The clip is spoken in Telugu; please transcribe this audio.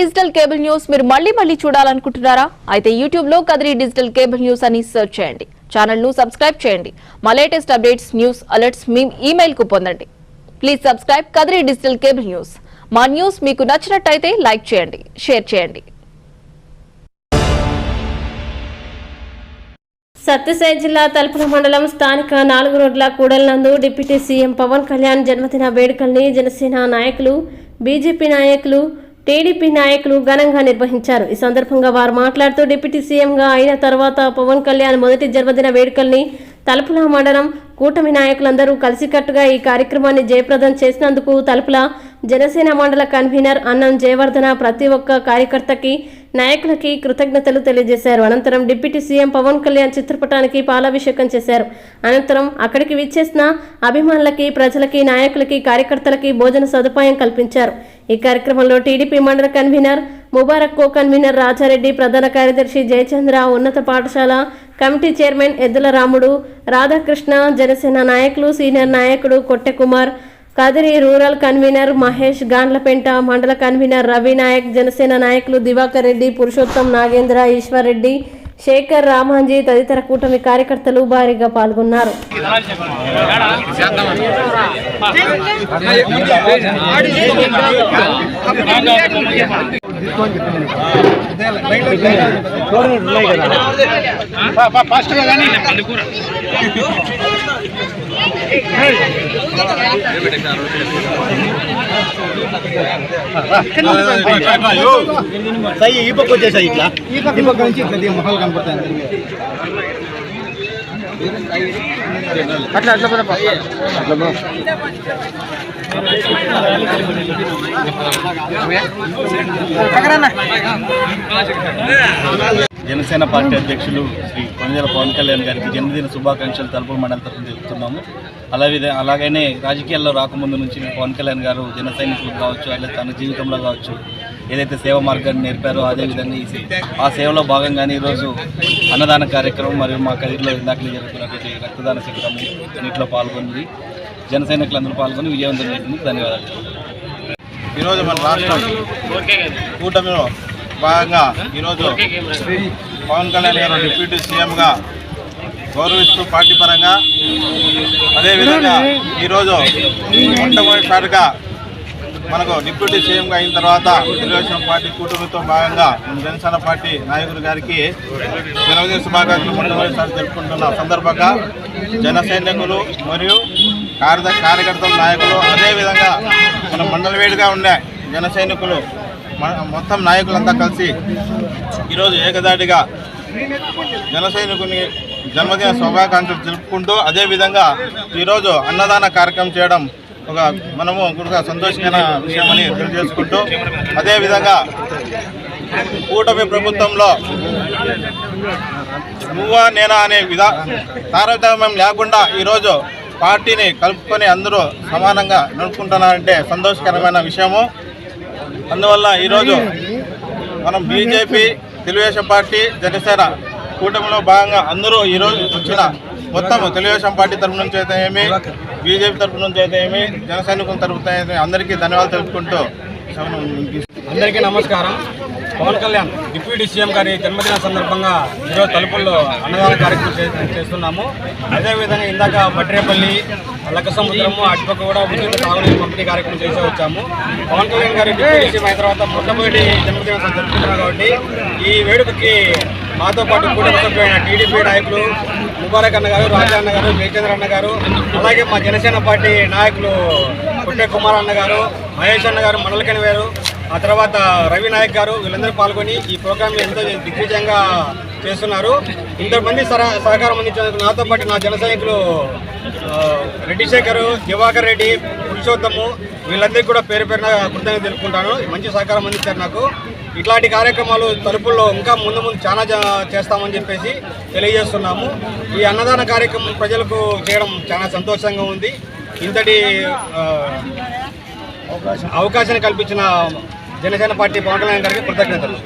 డిజిటల్ కేబుల్ న్యూస్ మీరు మళ్ళీ మళ్ళీ చూడాలనుకుంటున్నారా? అయితే యూట్యూబ్లో కదిరి డిజిటల్ కేబుల్ న్యూస్ అని సెర్చ్ చేయండి. ఛానల్ను సబ్స్క్రైబ్ చేయండి. మా లేటెస్ట్ అప్డేట్స్ న్యూస్ అలర్ట్స్ మీ ఈమెయిల్కు పొందండి. Please subscribe Kadiri digital cable news. మా న్యూస్ మీకు నచ్చినట్టయితే లైక్ చేయండి షేర్ చేయండి. సత్యసాయి జిల్లా తలుపుల మండలం స్థానిక నాలుగు రోడ్ల కూడలినందు డిప్యూటీ సీఎం పవన్ కళ్యాణ్ జన్మదిన వేడుకల్ని జనసేన నాయకులు బీజేపీ నాయకులు టీడీపీ నాయకులు ఘనంగా నిర్వహించారు. ఈ సందర్భంగా వారు మాట్లాడుతూ డిప్యూటీ సీఎంగా అయిన తర్వాత పవన్ కళ్యాణ్ మొదటి జన్మదిన వేడుకల్ని తలుపుల మండలం కూటమి నాయకులందరూ కలిసికట్టుగా ఈ కార్యక్రమాన్ని జయప్రదం చేసినందుకు తలుపుల జనసేన మండల కన్వీనర్ అన్నం జయవర్ధన ప్రతి ఒక్క కార్యకర్తకి నాయకులకి కృతజ్ఞతలు తెలియజేశారు. అనంతరం డిప్యూటీ సీఎం పవన్ కళ్యాణ్ చిత్రపటానికి పాలాభిషేకం చేశారు. అనంతరం అక్కడికి విచ్చేసిన అభిమానులకి ప్రజలకి నాయకులకి కార్యకర్తలకి భోజన సదుపాయం కల్పించారు. ఈ కార్యక్రమంలో టీడీపీ మండల convener Mubarak co convener Rajareddy ప్రధాన కార్యదర్శి జయచంద్ర ఉన్నత పాఠశాల కమిటీ చైర్మన్ ఎద్దుల రాముడు రాధాకృష్ణ జనసేన నాయకులు సీనియర్ నాయకుడు కొట్టెకుమార్ కదిరి రూరల్ కన్వీనర్ మహేష్ గాండ్లపెంట మండల కన్వీనర్ రవి నాయక్ జనసేన నాయకులు దివాకర్ రెడ్డి పురుషోత్తం నాగేంద్ర ఈశ్వర్ రెడ్డి శేఖర్ రామాంజీ తదితర కూటమి కార్యకర్తలు భారీగా పాల్గొన్నారు. సై ఈ పక్క వచ్చేసాయి ఇట్లా ఈ పక్క నుంచి ఇట్లా మొహాలు కనపడతాయి అట్లా అట్లా పద అట్లా బ్రో జనసేన పార్టీ అధ్యక్షులు శ్రీ కొనిదెల పవన్ కళ్యాణ్ గారికి జన్మదిన శుభాకాంక్షలు తలుపు మండలి తరఫున తెలుపుతున్నాము. అలాగే అలాగనే రాజకీయాల్లో రాకముందు నుంచి పవన్ కళ్యాణ్ గారు జన సైనికులకు కావచ్చు అలా తన జీవితంలో కావచ్చు ఏదైతే సేవ మార్గాన్ని నేర్పారో అదేవిధంగా ఈ సే- ఆ సేవలో భాగంగానే ఈరోజు అన్నదాన కార్యక్రమం మరియు మా కదిరిలో ఇందాకలే జరుగుతున్నటువంటి రక్తదాన శిబిరం వీటిలో పాల్గొంది. జన సైనికులందరూ పాల్గొని విజయవంతం చేసినందుకు ధన్యవాదాలు. ఈరోజు మన రాష్ట్రం కూటమిలో భాగంగా ఈరోజు పవన్ కళ్యాణ్ గారు డిప్యూటీ సీఎంగా గౌరవిస్తూ పార్టీ పరంగా అదేవిధంగా ఈరోజు మొట్టమొదటిసారిగా మనకు డిప్యూటీ సీఎంగా అయిన తర్వాత తెలుగుదేశం పార్టీ కూటమితో భాగంగా జనసేన పార్టీ నాయకులు గారికి జన్మదిన శుభాకాంక్షలు మొట్టమొదటిసారి జరుపుకుంటున్న సందర్భంగా జన సైనికులు మరియు కార్య కార్యకర్తల నాయకులు అదేవిధంగా మన మండల వేడిగా ఉండే జన సైనికులు మొత్తం నాయకులంతా కలిసి ఈరోజు ఏకదాటిగా జన సైనికుని జన్మదిన శుభాకాంక్షలు తెలుపుకుంటూ అదేవిధంగా ఈరోజు అన్నదాన కార్యక్రమం చేయడం ఒక మనము కూడా సంతోషకరమైన విషయమని తెలియజేసుకుంటూ అదేవిధంగా కూటమి ప్రభుత్వంలో నువ్వా నేనా అనే విధా తారతమ్యం లేకుండా ఈరోజు పార్టీని కలుపుకొని అందరూ సమానంగా నడుపుకుంటున్నారంటే సంతోషకరమైన విషయము. అందువల్ల ఈరోజు మనం బీజేపీ తెలుగుదేశం పార్టీ జనసేన కూటమిలో భాగంగా అందరూ ఈరోజు వచ్చిన మొత్తం తెలుగుదేశం పార్టీ తరపు నుంచి అయితే ఏమి బీజేపీ తరపు నుంచి అయితే ఏమి జనసైనికుల తరపు అయితే అందరికీ ధన్యవాదాలు తెలుపుకుంటూ అందరికీ నమస్కారం. పవన్ కళ్యాణ్ డిప్యూటీ సీఎం గారి జన్మదిన సందర్భంగా ఈరోజు తలుపుల్లో అన్నదాన కార్యక్రమం చే- చేస్తున్నాము. అదేవిధంగా ఇందాక మట్రేపల్లి లక్క సముద్రము అటుపక్క కూడా ఉచిత తాగునీరు పంపిణీ కార్యక్రమం చేసి వచ్చాము. పవన్ కళ్యాణ్ గారి డిప్యూటీ సీఎం అయిన తర్వాత మొట్టమొదటి జన్మదిన జరుపుకుంటున్నాం కాబట్టి ఈ వేడుకకి మాతో పాటు కుటుంబ సభ్యులైన టీడీపీ నాయకులు ముబారక్ అన్న గారు రాజా అన్న గారు జయచంద్ర అన్న గారు అలాగే మా జనసేన పార్టీ నాయకులు పుట్టే కుమార్ అన్న గారు మహేష్ అన్న గారు మండలకని గారు ఆ తర్వాత రవి నాయక్ గారు వీళ్ళందరూ పాల్గొని ఈ ప్రోగ్రామ్ ఎంతో దిగ్విజయంగా చేస్తున్నారు. ఇంతమంది సహకారం అందించినందుకు నాతో పాటు నా జన సైనికులు ఆ, రెడ్డి శేఖర్ దివాకర్ రెడ్డి పురుషోత్తము వీళ్ళందరికీ కూడా పేరు పేరున కృతజ్ఞత తెలుపుకుంటాను. మంచి సహకారం అందించారు నాకు. ఇట్లాంటి కార్యక్రమాలు తలుపుల్లో ఇంకా ముందు ముందు చాలా చేస్తామని చెప్పేసి తెలియజేస్తున్నాము. ఈ అన్నదాన కార్యక్రమం ప్రజలకు చేయడం చాలా సంతోషంగా ఉంది. ఇంతటి అవకాశం అవకాశాన్ని కల్పించిన జనసేన పార్టీ పవన్ కళ్యాణ్ గారికి కృతజ్ఞతలు.